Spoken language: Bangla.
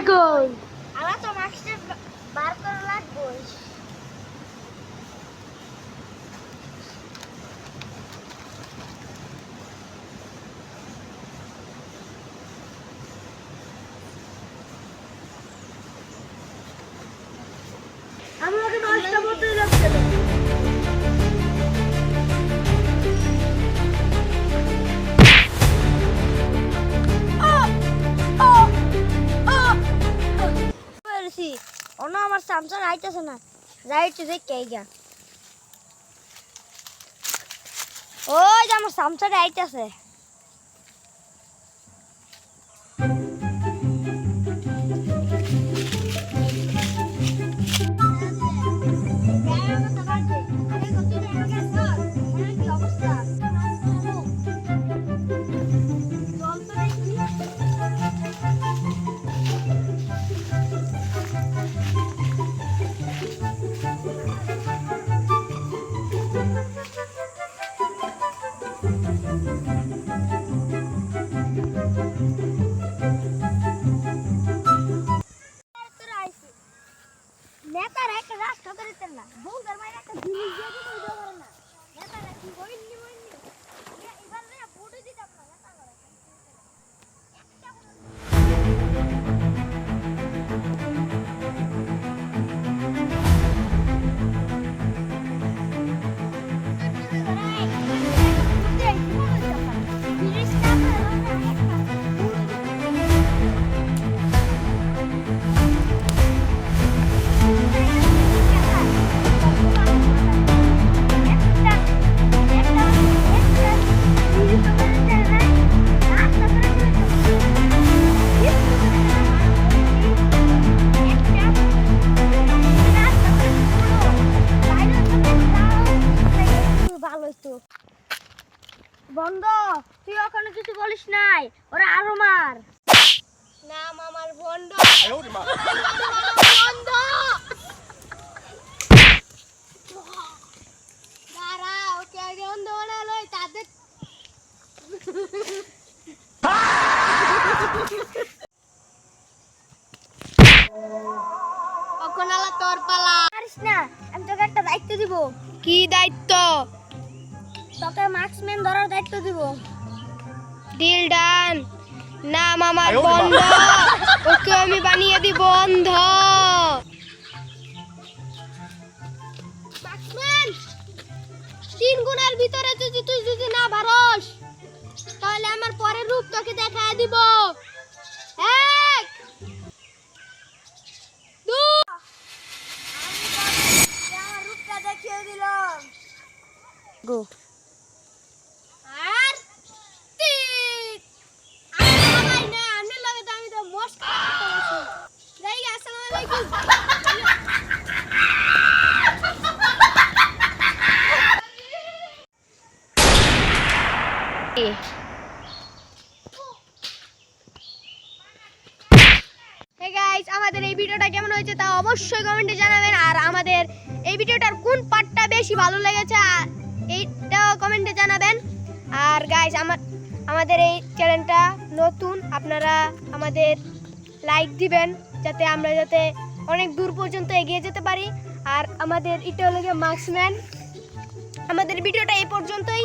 তুই আমার তো মাস্টার বার করা লাগবে আমাকে দশটা মতোই পেরেছি অন্য আমার স্যামসাং আইতেছে না। রাইট দেখে গা ওই যে আমার স্যামসাং আইতেছে। নেতারা একটা রাষ্ট্র করে না, বউদের মায়ের একটা জিনিস দিয়ে দিতে না। নেতারা কি বইনি? বন্ধ তুই ওখানে কিছু বলিস নাই ওরা আরও মার। নাম আমার বন্ধ। বন্ধ দাঁড়া ওকে আগে বন্ধ বানালো তাদের কখন তোর পালা। পারিস না আমি তোকে একটা দায়িত্ব দিব। কি দায়িত্ব? তোকে মার্কসম্যান ধরার দায়িত্ব দিব। ডিল ডান নাম আমার বন্ধ। ওকে আমি বানিয়ে দিব মার্কসম্যান তিন গুণের ভিতরে যদি তুই যদি না পারস তাহলে আমার পরের রূপ তোকে দেখায় দিব। এক দুই আমার রূপটা দেখিয়ে দিলাম। গো আর তিন আমি ভাই না আমি লাগে তো আমি তো মস্ত যাই আসসালামু আলাইকুম হে গাইস আমাদের এই ভিডিওটা কেমন হয়েছে তা অবশ্যই কমেন্টে জানাবেন। আর আমাদের এই ভিডিওটার কোন পার্টটা বেশি ভালো লেগেছে এইটাও কমেন্টে জানাবেন। আর গাইস আমার আমাদের এই চ্যানেলটা নতুন, আপনারা আমাদের লাইক দিবেন, যাতে আমরা যাতে অনেক দূর পর্যন্ত এগিয়ে যেতে পারি। আর আমাদের, এটা হলো মার্কসম্যান আমাদের ভিডিওটা এই পর্যন্তই।